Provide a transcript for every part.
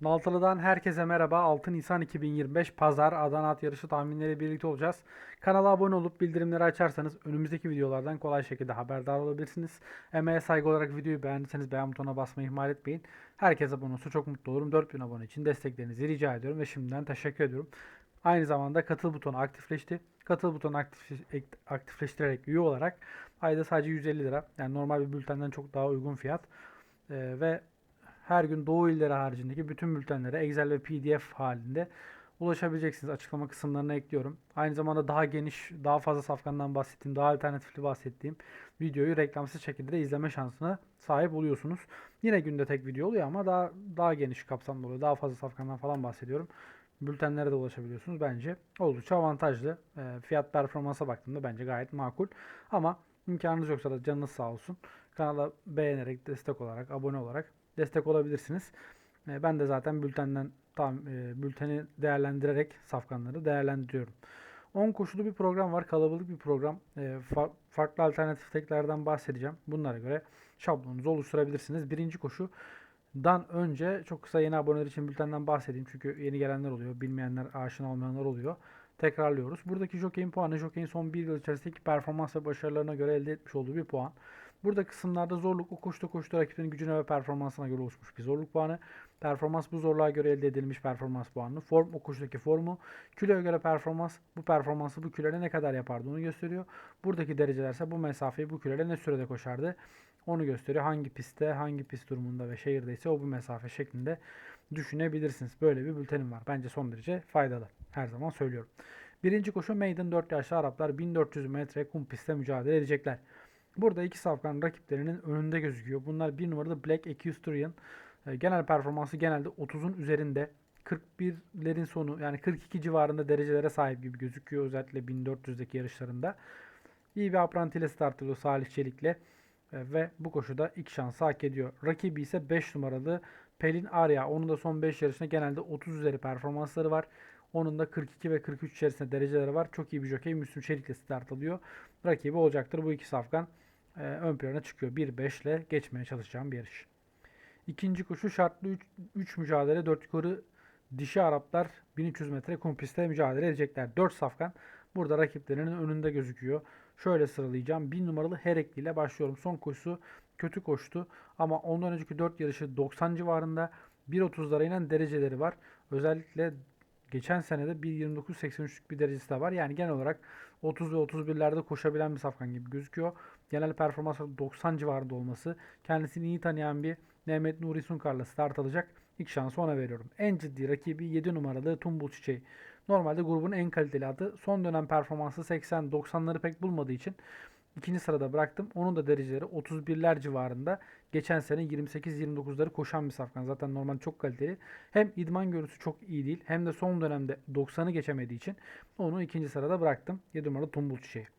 Naltalı'dan herkese merhaba. 6 Nisan 2025 Pazar Adana At Yarışı tahminleri birlikte olacağız. Kanala abone olup bildirimleri açarsanız önümüzdeki videolardan kolay şekilde haberdar olabilirsiniz. Emeğe saygı olarak videoyu beğendiyseniz beğen butonuna basmayı ihmal etmeyin. Herkes abone olursa çok mutlu olurum. 4000 abone için desteklerinizi rica ediyorum ve şimdiden teşekkür ediyorum. Aynı zamanda katıl butonu aktifleşti. Katıl butonu aktif, aktifleştirerek üye olarak ayda sadece 150 lira yani normal bir bültenden çok daha uygun fiyat Ee, ve her gün Doğu illeri haricindeki bütün bültenlere Excel ve PDF halinde ulaşabileceksiniz. Açıklama kısımlarına ekliyorum. Aynı zamanda daha geniş, daha fazla safkandan bahsettiğim, daha alternatifli bahsettiğim videoyu reklamsız şekilde de izleme şansına sahip oluyorsunuz. Yine günde tek video oluyor ama daha daha geniş kapsamlı oluyor. Daha fazla safkandan falan bahsediyorum. Bültenlere de ulaşabiliyorsunuz. Bence oldukça avantajlı. E, fiyat performansa baktığımda bence gayet makul. Ama imkanınız yoksa da canınız sağ olsun. Kanala beğenerek, destek olarak, abone olarak destek olabilirsiniz. E, ben de zaten bültenden tam e, bülteni değerlendirerek safkanları değerlendiriyorum. 10 koşulu bir program var. Kalabalık bir program. E, fa- farklı alternatif teklerden bahsedeceğim. Bunlara göre şablonunuzu oluşturabilirsiniz. Birinci koşu dan önce çok kısa yeni aboneler için bültenden bahsedeyim. Çünkü yeni gelenler oluyor. Bilmeyenler, aşina olmayanlar oluyor. Tekrarlıyoruz. Buradaki jockey'in puanı jockey'in son bir yıl içerisindeki performans ve başarılarına göre elde etmiş olduğu bir puan. Burada kısımlarda zorluk o koştu koştu rakibinin gücüne ve performansına göre oluşmuş bir zorluk puanı. Performans bu zorluğa göre elde edilmiş performans puanı. Form o koşudaki formu. Kiloya göre performans bu performansı bu kiloyla ne kadar yapardı onu gösteriyor. Buradaki derecelerse bu mesafeyi bu kiloyla ne sürede koşardı onu gösteriyor. Hangi pistte, hangi pist durumunda ve şehirdeyse o bu mesafe şeklinde düşünebilirsiniz. Böyle bir bültenim var. Bence son derece faydalı. Her zaman söylüyorum. Birinci koşu Maiden 4 yaşlı Araplar 1400 metre kum pistte mücadele edecekler. Burada iki safkan rakiplerinin önünde gözüküyor. Bunlar bir numaralı Black Equestrian. E, Genel performansı genelde 30'un üzerinde. 41'lerin sonu yani 42 civarında derecelere sahip gibi gözüküyor özellikle 1400'deki yarışlarında. İyi bir apranti ile start alıyor Salih Çelik'le E, ve bu koşuda ilk şansı hak ediyor. Rakibi ise 5 numaralı Pelin Arya. Onun da son 5 yarışında genelde 30 üzeri performansları var. Onun da 42 ve 43 içerisinde dereceleri var. Çok iyi bir jokey. Müslüm Çelik'le start alıyor. Rakibi olacaktır. Bu iki safkan e, ön plana çıkıyor. 1-5 ile geçmeye çalışacağım bir yarış. İkinci koşu şartlı 3 mücadele 4 yukarı dişi Araplar 1300 metre kum pistte mücadele edecekler. 4 safkan burada rakiplerinin önünde gözüküyor. Şöyle sıralayacağım. 1000 numaralı Herekli ile başlıyorum. Son koşusu kötü koştu ama ondan önceki 4 yarışı 90 civarında 1.30'lara inen dereceleri var. Özellikle geçen senede 1.29.83'lük bir derecesi de var. Yani genel olarak 30 ve 31'lerde koşabilen bir safkan gibi gözüküyor. Genel performans 90 civarında olması. Kendisini iyi tanıyan bir Mehmet Nuri Sunkar'la start alacak. İlk şansı ona veriyorum. En ciddi rakibi 7 numaralı Tumbul Çiçeği. Normalde grubun en kaliteli adı. Son dönem performansı 80-90'ları pek bulmadığı için ikinci sırada bıraktım. Onun da dereceleri 31'ler civarında. Geçen sene 28-29'ları koşan bir safkan. Zaten normal çok kaliteli. Hem idman görüntüsü çok iyi değil hem de son dönemde 90'ı geçemediği için onu ikinci sırada bıraktım. 7 numaralı Tumbul Çiçeği.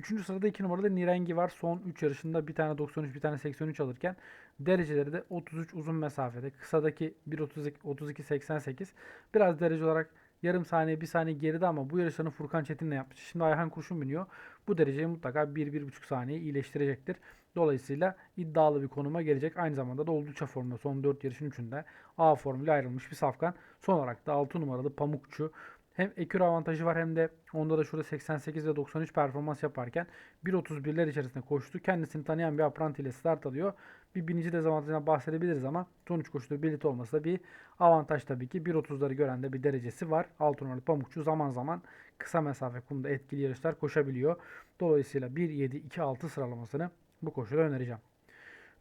Üçüncü sırada 2 numaralı Nirengi var. Son 3 yarışında bir tane 93 bir tane 83 alırken dereceleri de 33 uzun mesafede. Kısadaki 1.32 88 biraz derece olarak yarım saniye bir saniye geride ama bu yarışlarını Furkan Çetin'le yapmış. Şimdi Ayhan Kurşun biniyor. Bu dereceyi mutlaka 1-1.5 saniye iyileştirecektir. Dolayısıyla iddialı bir konuma gelecek. Aynı zamanda da oldukça formda. Son 4 yarışın 3'ünde A formuyla ayrılmış bir safkan. Son olarak da 6 numaralı Pamukçu. Hem ekür avantajı var hem de onda da şurada 88 ve 93 performans yaparken 1.31'ler içerisinde koştu. Kendisini tanıyan bir apranti ile start alıyor. Bir binici dezavantajına bahsedebiliriz ama sonuç koşuda birlikte olması da bir avantaj tabii ki. 1.30'ları gören de bir derecesi var. 6 numaralı Pamukçu zaman zaman kısa mesafe kumda etkili yarışlar koşabiliyor. Dolayısıyla 1-7-2-6 sıralamasını bu koşuda önereceğim.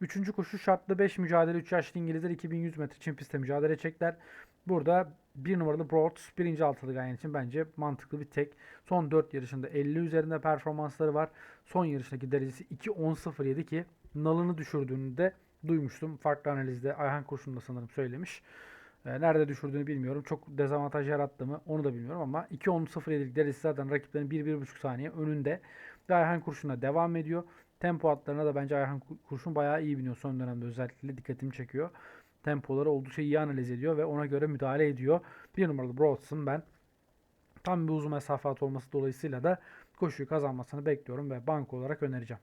Üçüncü koşu şartlı 5 mücadele 3 yaşlı İngilizler 2100 metre çim pistte mücadele edecekler. Burada bir numaralı Broads birinci altılı ganyan için bence mantıklı bir tek. Son 4 yarışında 50 üzerinde performansları var. Son yarışındaki derecesi 2.10.07 ki nalını düşürdüğünü de duymuştum. Farklı analizde Ayhan Kurşun da sanırım söylemiş. Ee, nerede düşürdüğünü bilmiyorum. Çok dezavantaj yarattı mı onu da bilmiyorum ama 2.10.07'lik derecesi zaten rakiplerin 1-1.5 saniye önünde. Ve Ayhan Kurşun'la devam ediyor. Tempo atlarına da bence Ayhan Kurşun bayağı iyi biniyor son dönemde özellikle dikkatimi çekiyor. Tempoları oldukça iyi analiz ediyor ve ona göre müdahale ediyor. Bir numaralı Broadson ben tam bir uzun mesafe at olması dolayısıyla da koşuyu kazanmasını bekliyorum ve banko olarak önereceğim.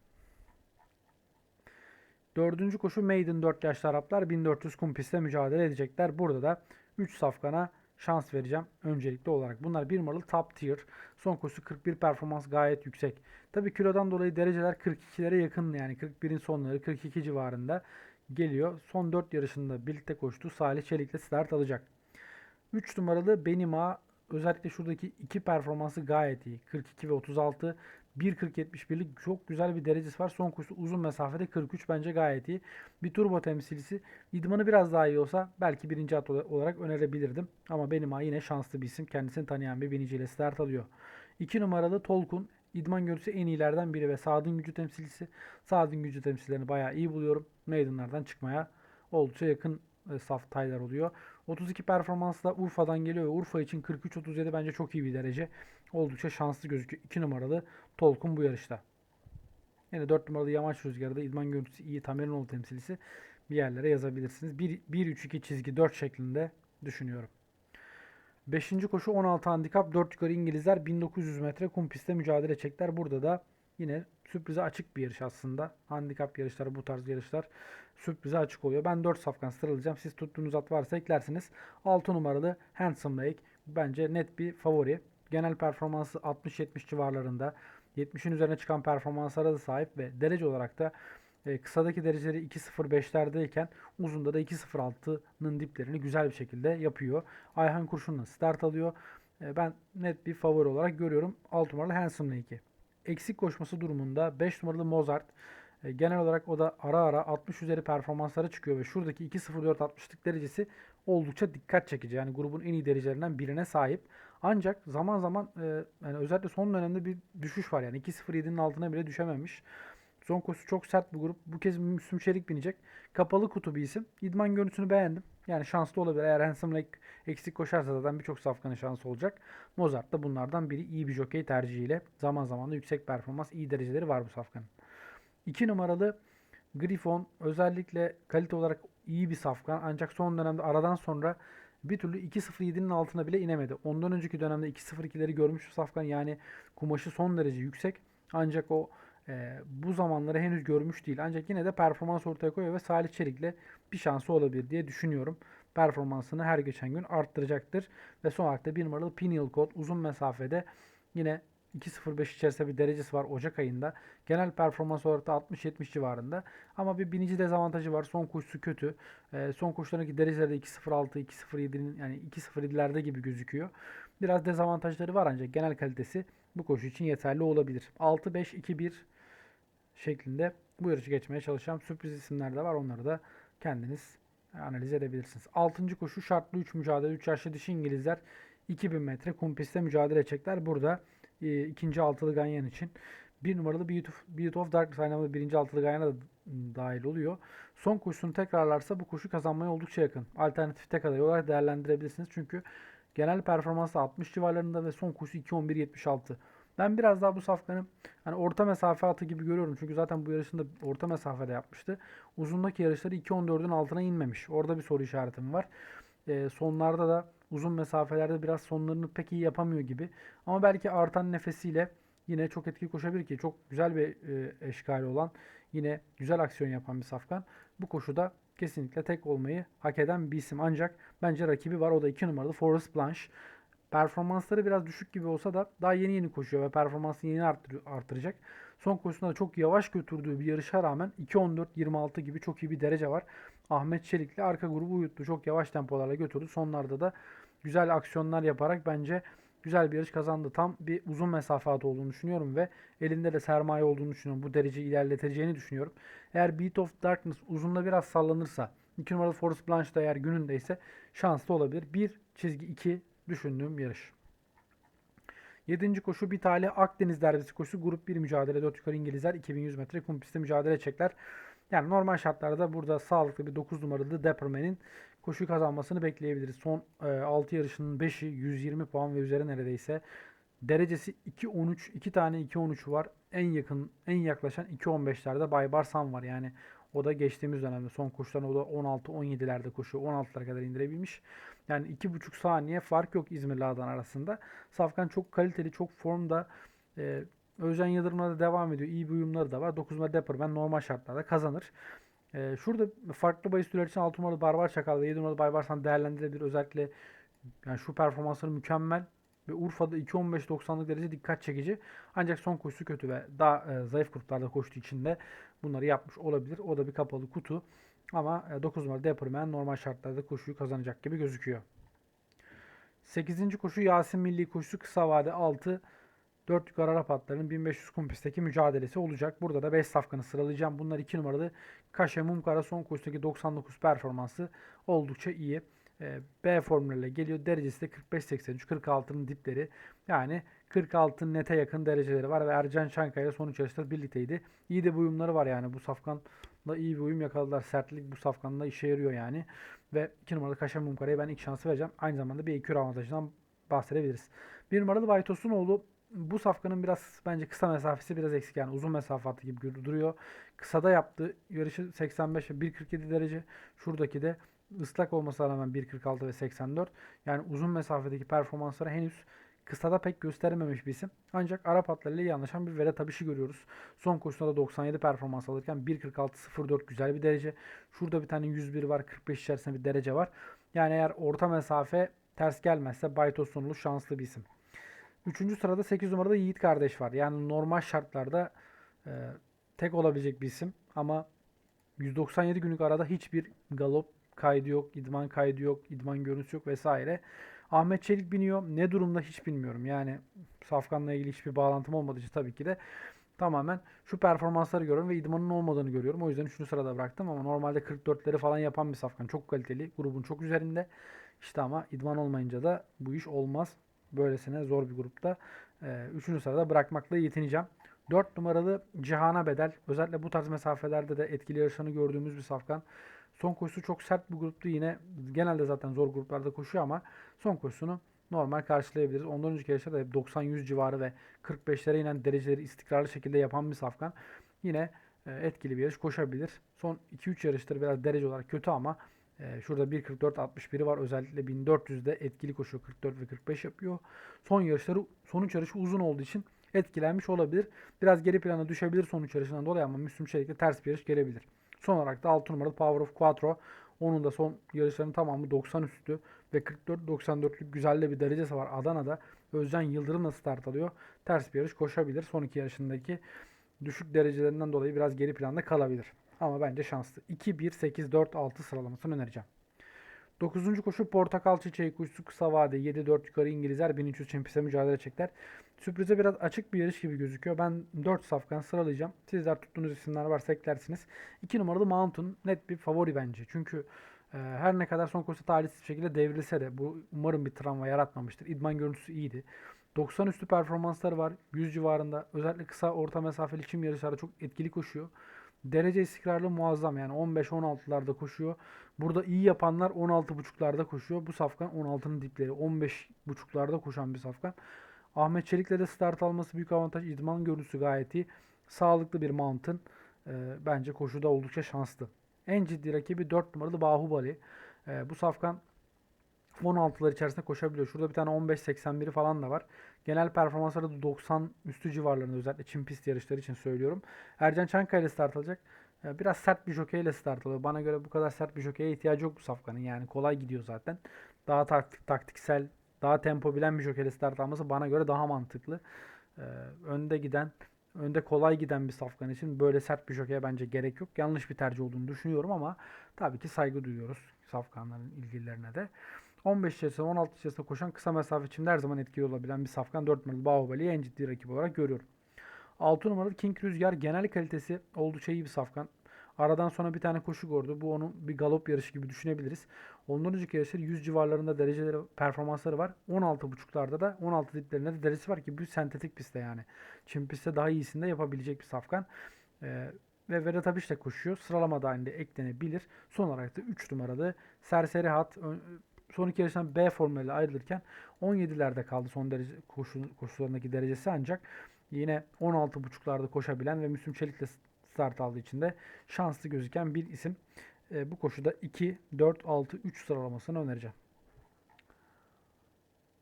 Dördüncü koşu Maiden 4 yaşlı Araplar 1400 kum pistte mücadele edecekler. Burada da 3 safkana şans vereceğim öncelikli olarak. Bunlar bir numaralı top tier. Son koşusu 41 performans gayet yüksek. Tabii kilodan dolayı dereceler 42'lere yakın yani 41'in sonları 42 civarında geliyor. Son 4 yarışında birlikte koştu. Salih Çelik'le start alacak. 3 numaralı Benima özellikle şuradaki iki performansı gayet iyi. 42 ve 36 1.40-71'lik çok güzel bir derecesi var. Son koşusu uzun mesafede 43 bence gayet iyi. Bir turbo temsilcisi. İdmanı biraz daha iyi olsa belki birinci at olarak önerebilirdim. Ama benim yine şanslı bir isim. Kendisini tanıyan bir biniciyle start alıyor. 2 numaralı Tolkun. İdman görüntüsü en iyilerden biri ve Sadın gücü temsilcisi. Sadın gücü temsilcilerini bayağı iyi buluyorum. Maiden'lardan çıkmaya oldukça yakın e, saf taylar oluyor. 32 performansla Urfa'dan geliyor ve Urfa için 43-37 bence çok iyi bir derece. Oldukça şanslı gözüküyor. 2 numaralı Tolkun bu yarışta. Yine 4 numaralı Yamaç Rüzgarı'da idman görüntüsü iyi Tamerinoğlu temsilcisi bir yerlere yazabilirsiniz. 1-3-2 çizgi 4 şeklinde düşünüyorum. 5. koşu 16 handikap 4 yukarı İngilizler 1900 metre kum pistte mücadele edecekler. Burada da yine sürprize açık bir yarış aslında. Handikap yarışları bu tarz yarışlar sürprize açık oluyor. Ben 4 safkan sıralayacağım. Siz tuttuğunuz at varsa eklersiniz. 6 numaralı Handsome Lake bence net bir favori. Genel performansı 60-70 civarlarında. 70'in üzerine çıkan performanslara da sahip ve derece olarak da e, kısadaki dereceleri 2.05'lerdeyken uzunda da 2.06'nın diplerini güzel bir şekilde yapıyor. Ayhan Kurşun'la start alıyor. E, ben net bir favori olarak görüyorum. 6 numaralı Handsome Lake'i. Eksik koşması durumunda 5 numaralı Mozart e, genel olarak o da ara ara 60 üzeri performanslara çıkıyor ve şuradaki 2.04 60'lık derecesi oldukça dikkat çekici. Yani grubun en iyi derecelerinden birine sahip. Ancak zaman zaman e, yani özellikle son dönemde bir düşüş var. Yani 2.07'nin altına bile düşememiş. Son çok sert bir grup. Bu kez Müslüm Çelik binecek. Kapalı kutu bir isim. İdman görüntüsünü beğendim. Yani şanslı olabilir. Eğer Handsome Lake eksik koşarsa zaten birçok safkanın şansı olacak. Mozart da bunlardan biri iyi bir jockey tercihiyle. Zaman zaman da yüksek performans, iyi dereceleri var bu safkanın. 2 numaralı Griffon özellikle kalite olarak iyi bir safkan. Ancak son dönemde aradan sonra bir türlü 2.07'nin altına bile inemedi. Ondan önceki dönemde 2.02'leri görmüş Safkan yani kumaşı son derece yüksek. Ancak o e, bu zamanları henüz görmüş değil. Ancak yine de performans ortaya koyuyor ve Salih Çelik'le bir şansı olabilir diye düşünüyorum. Performansını her geçen gün arttıracaktır. Ve son olarak da bir numaralı Pineal Code uzun mesafede yine 2.05 içerisinde bir derecesi var Ocak ayında. Genel performans olarak da 60-70 civarında. Ama bir binici dezavantajı var. Son koşusu kötü. E, son koşularındaki dereceleri de 2.06, 2.07'nin yani 2.07'lerde gibi gözüküyor. Biraz dezavantajları var ancak genel kalitesi bu koşu için yeterli olabilir. 6-5-2-1 şeklinde bu yarışı geçmeye çalışacağım. Sürpriz isimler de var. Onları da kendiniz analiz edebilirsiniz. 6. koşu şartlı 3 mücadele. 3 yaşlı dişi İngilizler 2000 metre kum pistte mücadele edecekler. Burada e, ikinci altılı ganyan için. Bir numaralı Beauty of, Beauty of Darkness aynı zamanda birinci altılı ganyana da dahil oluyor. Son koşusunu tekrarlarsa bu koşu kazanmaya oldukça yakın. Alternatif tek aday olarak değerlendirebilirsiniz. Çünkü genel performansı 60 civarlarında ve son koşu 2.11.76. Ben biraz daha bu safkanı hani orta mesafe atı gibi görüyorum. Çünkü zaten bu yarışında orta mesafede yapmıştı. Uzundaki yarışları 2.14'ün altına inmemiş. Orada bir soru işaretim var. E, sonlarda da uzun mesafelerde biraz sonlarını pek iyi yapamıyor gibi. Ama belki artan nefesiyle yine çok etkili koşabilir ki çok güzel bir e, olan yine güzel aksiyon yapan bir safkan. Bu koşuda kesinlikle tek olmayı hak eden bir isim. Ancak bence rakibi var. O da 2 numaralı Forest Blanche. Performansları biraz düşük gibi olsa da daha yeni yeni koşuyor ve performansını yeni arttır, artıracak. Son koşusunda da çok yavaş götürdüğü bir yarışa rağmen 2.14-26 gibi çok iyi bir derece var. Ahmet Çelik'le arka grubu uyuttu. Çok yavaş tempolarla götürdü. Sonlarda da güzel aksiyonlar yaparak bence güzel bir yarış kazandı. Tam bir uzun mesafe atı olduğunu düşünüyorum ve elinde de sermaye olduğunu düşünüyorum. Bu dereceyi ilerleteceğini düşünüyorum. Eğer Beat of Darkness uzunda biraz sallanırsa 2 numaralı Forest Blanche da eğer günündeyse şanslı olabilir. 1 çizgi 2 düşündüğüm yarış. 7. koşu bir tane Akdeniz derbisi koşusu. Grup 1 mücadele. 4 yukarı İngilizler 2100 metre kum pistte mücadele edecekler. Yani normal şartlarda burada sağlıklı bir 9 numaralı Depperman'in koşu kazanmasını bekleyebiliriz. Son e, 6 yarışının 5'i 120 puan ve üzeri neredeyse. Derecesi 2.13, 2 tane 2.13 var. En yakın, en yaklaşan 2.15'lerde Bay San var. Yani o da geçtiğimiz dönemde son koşularında o da 16-17'lerde koşuyor. 16'lara kadar indirebilmiş. Yani 2,5 saniye fark yok İzmir'le Adana arasında. Safkan çok kaliteli, çok formda. E, Özcan Yıldırım'la da devam ediyor. İyi bir uyumları da var. 9 numara Depper ben normal şartlarda kazanır. Ee, şurada farklı bahis türleri için 6 numaralı Barbar Çakal ve 7 numaralı Baybarsan değerlendirilebilir. Özellikle yani şu performansları mükemmel ve Urfa'da 2.15-90'lık derece dikkat çekici. Ancak son koşusu kötü ve daha e, zayıf gruplarda koştuğu için de bunları yapmış olabilir. O da bir kapalı kutu. Ama e, 9 numaralı Deparman normal şartlarda koşuyu kazanacak gibi gözüküyor. 8. koşu Yasin Milli koşusu kısa vade 6 4 yukarı Arap atlarının 1500 kum pistteki mücadelesi olacak. Burada da 5 safkanı sıralayacağım. Bunlar 2 numaralı Kaşe Mumkara son koşudaki 99 performansı oldukça iyi. Ee, B formülle geliyor. Derecesi de 45-83, 46'nın dipleri. Yani 46'nın nete yakın dereceleri var ve Ercan Çankaya sonuç yarışları birlikteydi. İyi de bir uyumları var yani bu safkanla iyi bir uyum yakaladılar. Sertlik bu safkanla işe yarıyor yani. Ve 2 numaralı Kaşe Mumkara'ya ben ilk şansı vereceğim. Aynı zamanda bir ekür avantajından bahsedebiliriz. 1 numaralı Baytosunoğlu bu safkanın biraz bence kısa mesafesi biraz eksik yani uzun mesafe attı gibi duruyor. Kısada yaptı yarışı 85 ve 1.47 derece. Şuradaki de ıslak olmasına rağmen 1.46 ve 84. Yani uzun mesafedeki performansları henüz kısada pek göstermemiş bir isim. Ancak Arap atlarıyla iyi bir Vedat Abiş'i görüyoruz. Son koşusunda da 97 performans alırken 1.46.04 güzel bir derece. Şurada bir tane 101 var. 45 içerisinde bir derece var. Yani eğer orta mesafe ters gelmezse Baytos sonulu şanslı bir isim. Üçüncü sırada 8 numarada Yiğit kardeş var. Yani normal şartlarda e, tek olabilecek bir isim. Ama 197 günlük arada hiçbir galop kaydı yok, idman kaydı yok, idman görüntüsü yok vesaire. Ahmet Çelik biniyor. Ne durumda hiç bilmiyorum. Yani Safkan'la ilgili hiçbir bağlantım olmadığı için tabii ki de tamamen şu performansları görüyorum ve idmanın olmadığını görüyorum. O yüzden 3. sırada bıraktım ama normalde 44'leri falan yapan bir Safkan. Çok kaliteli. Grubun çok üzerinde. İşte ama idman olmayınca da bu iş olmaz. Böylesine zor bir grupta. 3. Ee, sırada bırakmakla yetineceğim. 4 numaralı Cihan'a bedel. Özellikle bu tarz mesafelerde de etkili yarışanı gördüğümüz bir safkan. Son koşusu çok sert bir gruptu yine. Genelde zaten zor gruplarda koşuyor ama son koşusunu normal karşılayabiliriz. Ondan önceki yarışta da 90-100 civarı ve 45'lere inen dereceleri istikrarlı şekilde yapan bir safkan. Yine e, etkili bir yarış koşabilir. Son 2-3 yarıştır biraz derece olarak kötü ama e, şurada 1.44-61'i var. Özellikle 1400'de etkili koşuyor. 44 ve 45 yapıyor. Son yarışları sonuç yarışı uzun olduğu için etkilenmiş olabilir. Biraz geri plana düşebilir sonuç yarışından dolayı ama Müslüm Çelik'le ters bir yarış gelebilir. Son olarak da 6 numaralı Power of Quattro. Onun da son yarışlarının tamamı 90 üstü ve 44-94'lük güzel de bir derecesi var. Adana'da Özcan Yıldırım'la start alıyor. Ters bir yarış koşabilir. Son iki yarışındaki düşük derecelerinden dolayı biraz geri planda kalabilir. Ama bence şanslı. 2-1-8-4-6 sıralamasını önereceğim. 9. koşu Portakal Çiçeği Kuşu kısa vade 7-4 yukarı İngilizler 1300 çempise mücadele edecekler. Sürprize biraz açık bir yarış gibi gözüküyor. Ben 4 safkan sıralayacağım. Sizler tuttuğunuz isimler varsa eklersiniz. 2 numaralı Mountain net bir favori bence. Çünkü e, her ne kadar son koşuda talihsiz şekilde devrilse de bu umarım bir travma yaratmamıştır. İdman görüntüsü iyiydi. 90 üstü performansları var. 100 civarında. Özellikle kısa orta mesafeli çim yarışlarda çok etkili koşuyor. Derece istikrarlı muazzam yani 15-16'larda koşuyor. Burada iyi yapanlar 16.5'larda koşuyor. Bu safkan 16'nın dipleri 15.5'larda koşan bir safkan. Ahmet Çelik'le de start alması büyük avantaj. İdman görüntüsü gayet iyi. Sağlıklı bir mountain. E, bence koşuda oldukça şanslı. En ciddi rakibi 4 numaralı Bahubali. E, bu safkan 16'lar içerisinde koşabiliyor. Şurada bir tane 15-81'i falan da var. Genel performansları da 90 üstü civarlarında özellikle çim pist yarışları için söylüyorum. Ercan Çankaya ile start alacak. Ee, biraz sert bir jockey ile start alıyor. Bana göre bu kadar sert bir jockey'e ihtiyacı yok bu safkanın. Yani kolay gidiyor zaten. Daha taktik, taktiksel, daha tempo bilen bir jockey ile start alması bana göre daha mantıklı. Ee, önde giden, önde kolay giden bir safkan için böyle sert bir jockey'e bence gerek yok. Yanlış bir tercih olduğunu düşünüyorum ama tabii ki saygı duyuyoruz safkanların ilgililerine de. 15 içerisinde 16 içerisinde koşan kısa mesafe için her zaman etkili olabilen bir safkan 4 numaralı Bahubali'yi en ciddi rakip olarak görüyorum. 6 numaralı King Rüzgar genel kalitesi oldukça iyi bir safkan. Aradan sonra bir tane koşu gördü. Bu onun bir galop yarışı gibi düşünebiliriz. Ondan önceki yarışları 100 civarlarında dereceleri, performansları var. 16.5'larda da 16 diplerinde de derecesi var ki bu sentetik pistte yani. Çim pistte daha iyisinde yapabilecek bir safkan. Ee, ve Vedat de koşuyor. Sıralama dahilinde eklenebilir. Son olarak da 3 numaralı Serseri Hat son iki yarıştan B formülüyle ayrılırken 17'lerde kaldı son derece koşu, koşularındaki derecesi ancak yine 16.5'larda koşabilen ve Müslüm Çelik'le start aldığı için de şanslı gözüken bir isim. E, bu koşuda 2, 4, 6, 3 sıralamasını önereceğim.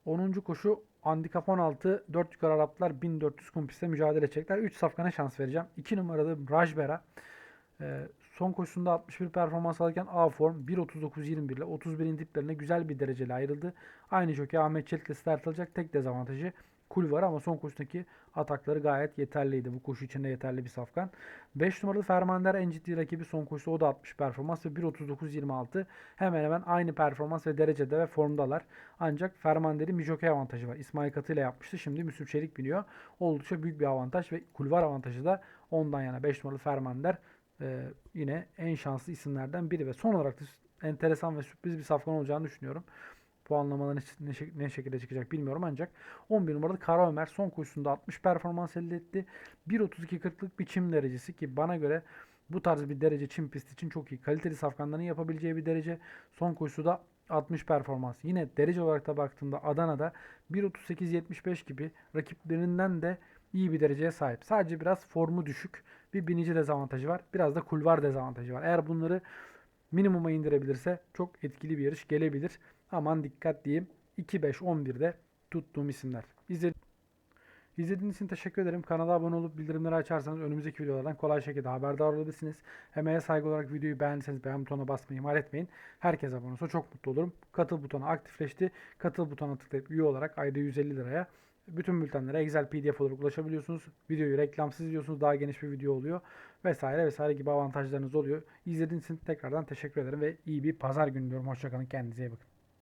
10. koşu Handikap 16, 4 yukarı Araplar 1400 kum pistte mücadele edecekler. 3 safkana şans vereceğim. 2 numaralı Rajbera. E, son koşusunda 61 performans alırken A form 1.39.21 ile 31'in diplerine güzel bir dereceyle ayrıldı. Aynı jockey Ahmet Çelik ile start alacak. Tek dezavantajı kul var ama son koşudaki atakları gayet yeterliydi. Bu koşu içinde yeterli bir safkan. 5 numaralı Fermander en ciddi rakibi son koşuda o da 60 performans ve 1.39.26 hemen hemen aynı performans ve derecede ve formdalar. Ancak Fermander'in bir avantajı var. İsmail Katı ile yapmıştı. Şimdi Müslüm Çelik biniyor. Oldukça büyük bir avantaj ve kulvar avantajı da ondan yana 5 numaralı Fermander e, yine en şanslı isimlerden biri ve son olarak da enteresan ve sürpriz bir safkan olacağını düşünüyorum. Puanlamalar ne, ne şekilde çıkacak bilmiyorum ancak 11 numaralı Kara Ömer son koşusunda 60 performans elde etti. 1.32.40'lık bir çim derecesi ki bana göre bu tarz bir derece çim pist için çok iyi. Kaliteli safkanların yapabileceği bir derece. Son koşusu da 60 performans. Yine derece olarak da baktığımda Adana'da 1.38.75 gibi rakiplerinden de iyi bir dereceye sahip. Sadece biraz formu düşük. Bir binici dezavantajı var. Biraz da kulvar dezavantajı var. Eğer bunları minimuma indirebilirse çok etkili bir yarış gelebilir. Aman dikkat diyeyim. 2-5-11'de tuttuğum isimler. İzledi- İzlediğiniz için teşekkür ederim. Kanala abone olup bildirimleri açarsanız önümüzdeki videolardan kolay şekilde haberdar olabilirsiniz. Emeğe saygı olarak videoyu beğendiyseniz beğen butonuna basmayı ihmal etmeyin. Herkes abone olsa çok mutlu olurum. Katıl butonu aktifleşti. Katıl butonuna tıklayıp üye olarak ayda 150 liraya bütün bültenlere Excel PDF olarak ulaşabiliyorsunuz. Videoyu reklamsız izliyorsunuz. Daha geniş bir video oluyor. Vesaire vesaire gibi avantajlarınız oluyor. İzlediğiniz için tekrardan teşekkür ederim ve iyi bir pazar günü diliyorum. Hoşçakalın. Kendinize iyi bakın.